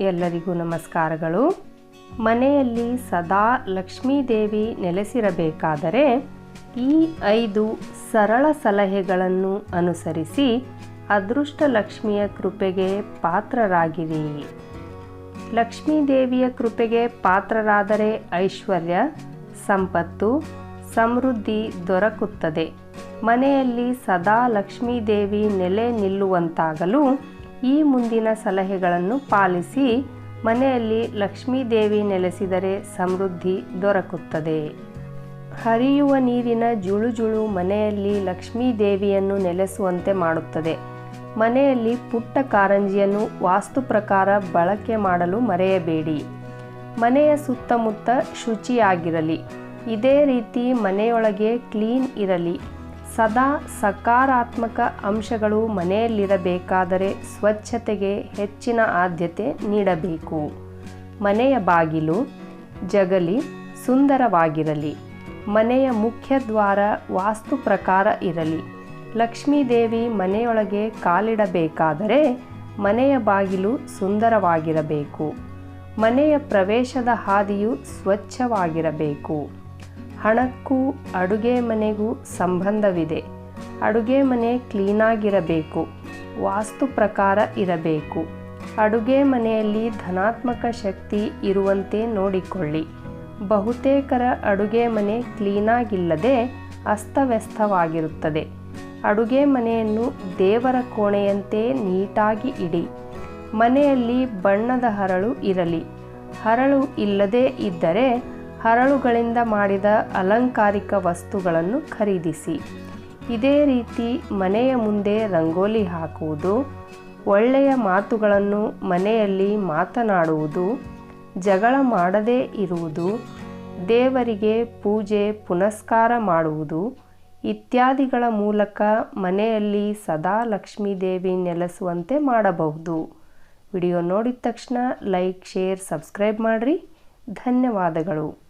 ಎಲ್ಲರಿಗೂ ನಮಸ್ಕಾರಗಳು. ಮನೆಯಲ್ಲಿ ಸದಾ ಲಕ್ಷ್ಮೀದೇವಿ ನೆಲೆಸಿರಬೇಕಾದರೆ ಈ ಐದು ಸರಳ ಸಲಹೆಗಳನ್ನು ಅನುಸರಿಸಿ ಅದೃಷ್ಟ ಲಕ್ಷ್ಮಿಯ ಕೃಪೆಗೆ ಪಾತ್ರರಾಗಿರಿ. ಲಕ್ಷ್ಮೀದೇವಿಯ ಕೃಪೆಗೆ ಪಾತ್ರರಾದರೆ ಐಶ್ವರ್ಯ, ಸಂಪತ್ತು, ಸಮೃದ್ಧಿ ದೊರಕುತ್ತದೆ. ಮನೆಯಲ್ಲಿ ಸದಾ ಲಕ್ಷ್ಮೀದೇವಿ ನೆಲೆ ನಿಲ್ಲುವಂತಾಗಲು ಈ ಮುಂದಿನ ಸಲಹೆಗಳನ್ನು ಪಾಲಿಸಿ ಮನೆಯಲ್ಲಿ ಲಕ್ಷ್ಮೀದೇವಿ ನೆಲೆಸಿದರೆ ಸಮೃದ್ಧಿ ದೊರಕುತ್ತದೆ. ಹರಿಯುವ ನೀರಿನ ಜುಳುಜುಳು ಮನೆಯಲ್ಲಿ ಲಕ್ಷ್ಮೀದೇವಿಯನ್ನು ನೆಲೆಸುವಂತೆ ಮಾಡುತ್ತದೆ. ಮನೆಯಲ್ಲಿ ಪುಟ್ಟ ಕಾರಂಜಿಯನ್ನು ವಾಸ್ತು ಪ್ರಕಾರ ಬಳಕೆ ಮಾಡಲು ಮರೆಯಬೇಡಿ. ಮನೆಯ ಸುತ್ತಮುತ್ತ ಶುಚಿಯಾಗಿರಲಿ. ಇದೇ ರೀತಿ ಮನೆಯೊಳಗೆ ಕ್ಲೀನ್ ಇರಲಿ. ಸದಾ ಸಕಾರಾತ್ಮಕ ಅಂಶಗಳು ಮನೆಯಲ್ಲಿರಬೇಕಾದರೆ ಸ್ವಚ್ಛತೆಗೆ ಹೆಚ್ಚಿನ ಆದ್ಯತೆ ನೀಡಬೇಕು. ಮನೆಯ ಬಾಗಿಲು, ಜಗಲಿ ಸುಂದರವಾಗಿರಲಿ. ಮನೆಯ ಮುಖ್ಯ ದ್ವಾರ ವಾಸ್ತು ಪ್ರಕಾರ ಇರಲಿ. ಲಕ್ಷ್ಮೀದೇವಿ ಮನೆಯೊಳಗೆ ಕಾಲಿಡಬೇಕಾದರೆ ಮನೆಯ ಬಾಗಿಲು ಸುಂದರವಾಗಿರಬೇಕು. ಮನೆಯ ಪ್ರವೇಶದ ಹಾದಿಯು ಸ್ವಚ್ಛವಾಗಿರಬೇಕು. ಹಣಕ್ಕೂ ಅಡುಗೆ ಮನೆಗೂ ಸಂಬಂಧವಿದೆ. ಅಡುಗೆ ಮನೆ ಕ್ಲೀನಾಗಿರಬೇಕು, ವಾಸ್ತು ಪ್ರಕಾರ ಇರಬೇಕು. ಅಡುಗೆ ಮನೆಯಲ್ಲಿ ಧನಾತ್ಮಕ ಶಕ್ತಿ ಇರುವಂತೆ ನೋಡಿಕೊಳ್ಳಿ. ಬಹುತೇಕರ ಅಡುಗೆ ಮನೆ ಕ್ಲೀನಾಗಿಲ್ಲದೆ ಅಸ್ತವ್ಯಸ್ತವಾಗಿರುತ್ತದೆ. ಅಡುಗೆ ಮನೆಯನ್ನು ದೇವರ ಕೋಣೆಯಂತೆ ನೀಟಾಗಿ ಇಡಿ. ಮನೆಯಲ್ಲಿ ಬಣ್ಣದ ಹರಳು ಇರಲಿ. ಹರಳು ಇಲ್ಲದೇ ಇದ್ದರೆ ಹರಳುಗಳಿಂದ ಮಾಡಿದ ಅಲಂಕಾರಿಕ ವಸ್ತುಗಳನ್ನು ಖರೀದಿಸಿ. ಇದೇ ರೀತಿ ಮನೆಯ ಮುಂದೆ ರಂಗೋಲಿ ಹಾಕುವುದು, ಒಳ್ಳೆಯ ಮಾತುಗಳನ್ನು ಮನೆಯಲ್ಲಿ ಮಾತನಾಡುವುದು, ಜಗಳ ಮಾಡದೇ ಇರುವುದು, ದೇವರಿಗೆ ಪೂಜೆ, ಪುನಸ್ಕಾರ ಮಾಡುವುದು ಇತ್ಯಾದಿಗಳ ಮೂಲಕ ಮನೆಯಲ್ಲಿ ಸದಾ ಲಕ್ಷ್ಮೀದೇವಿ ನೆಲೆಸುವಂತೆ ಮಾಡಬಹುದು. ವಿಡಿಯೋ ನೋಡಿದ ತಕ್ಷಣ ಲೈಕ್, ಶೇರ್, ಸಬ್ಸ್ಕ್ರೈಬ್ ಮಾಡಿರಿ. ಧನ್ಯವಾದಗಳು.